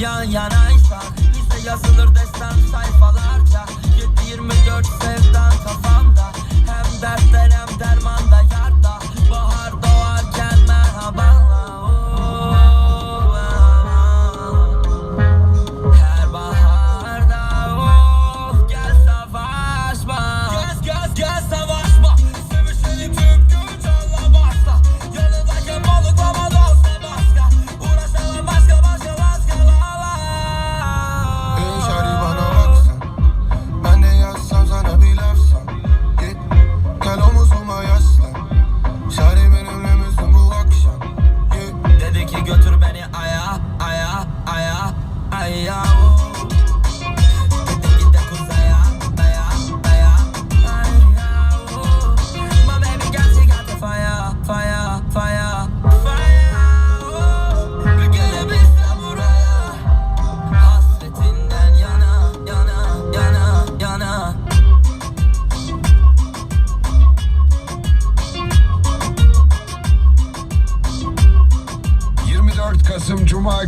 Yan yanaysak bize yazılır destan say Kasım Cuma